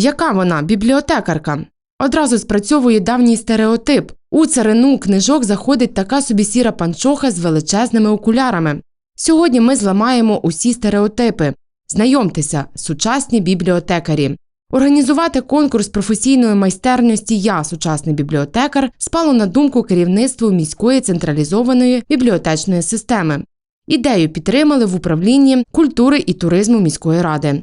Яка вона бібліотекарка? Одразу спрацьовує давній стереотип. У царину книжок заходить така собі сіра панчоха з величезними окулярами. Сьогодні ми зламаємо усі стереотипи. Знайомтеся, сучасні бібліотекарі. Організувати конкурс професійної майстерності Я сучасний бібліотекар спало на думку керівництву міської централізованої бібліотечної системи. Ідею підтримали в управлінні культури і туризму міської ради.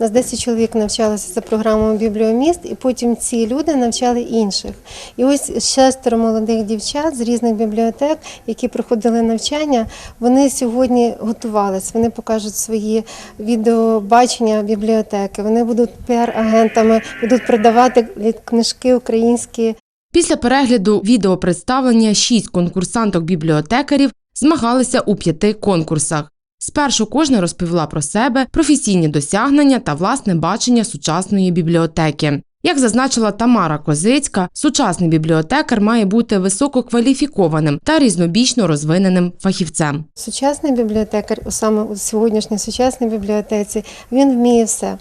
У нас 10 чоловік навчалися за програмою Бібліоміст, і потім ці люди навчали інших. І ось шестеро молодих дівчат з різних бібліотек, які проходили навчання, вони сьогодні готувалися. Вони покажуть свої відеобачення бібліотеки. Вони будуть піар-агентами, будуть продавати книжки українські Після перегляду відеопредставлення шість конкурсанток-бібліотекарів змагалися у п'яти конкурсах. Спершу кожна розповіла про себе, професійні досягнення та власне бачення сучасної бібліотеки. Як зазначила Тамара Козицька, сучасний бібліотекар має бути висококваліфікованим та різнобічно розвиненим фахівцем. Сучасний бібліотекар, саме у сьогоднішній сучасній бібліотеці, він вміє все.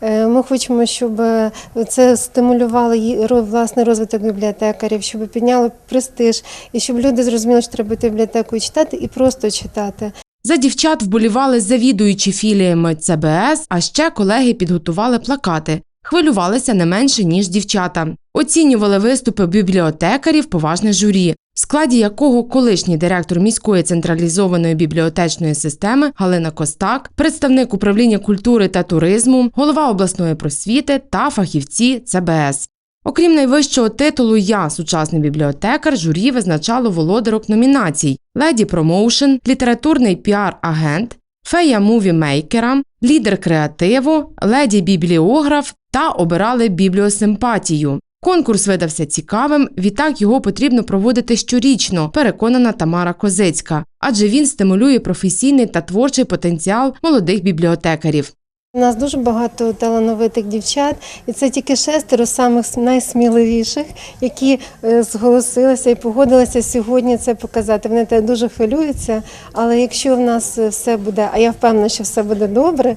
Е, Ми хочемо, щоб е, це стимулювало власний розвиток бібліотекарів, щоб підняло престиж, і щоб люди зрозуміли, що треба йти в бібліотеку читати, і просто читати. За дівчат вболівали завідуючі філіями ЦБС, а ще колеги підготували плакати. Хвилювалися не менше, ніж дівчата. Оцінювали виступи бібліотекарів поважне журі, в складі якого колишній директор міської централізованої бібліотечної системи Галина Костак, представник управління культури та туризму, голова обласної просвіти та фахівці ЦБС. Окрім найвищого титулу Я сучасний бібліотекар, журі визначало володарок номінацій: Леді Промоушен, літературний піар-агент, фея мувімейкера, лідер креативу, леді бібліограф та обирали бібліосимпатію. Конкурс видався цікавим, відтак його потрібно проводити щорічно, переконана Тамара Козицька, адже він стимулює професійний та творчий потенціал молодих бібліотекарів. У нас дуже багато талановитих дівчат, і це тільки шестеро самих найсміливіших, які е, зголосилися і погодилися сьогодні це показати. Вони те дуже хвилюються, але якщо в нас все буде, а я впевнена, що все буде добре,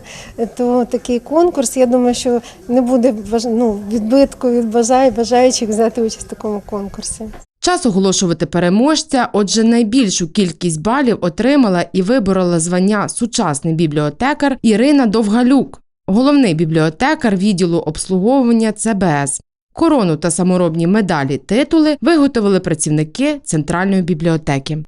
то такий конкурс, я думаю, що не буде ну, відбитку від бажаю, бажаючих взяти участь в такому конкурсі. Час оголошувати переможця, отже, найбільшу кількість балів отримала і виборола звання сучасний бібліотекар Ірина Довгалюк, головний бібліотекар відділу обслуговування ЦБС. Корону та саморобні медалі титули виготовили працівники центральної бібліотеки.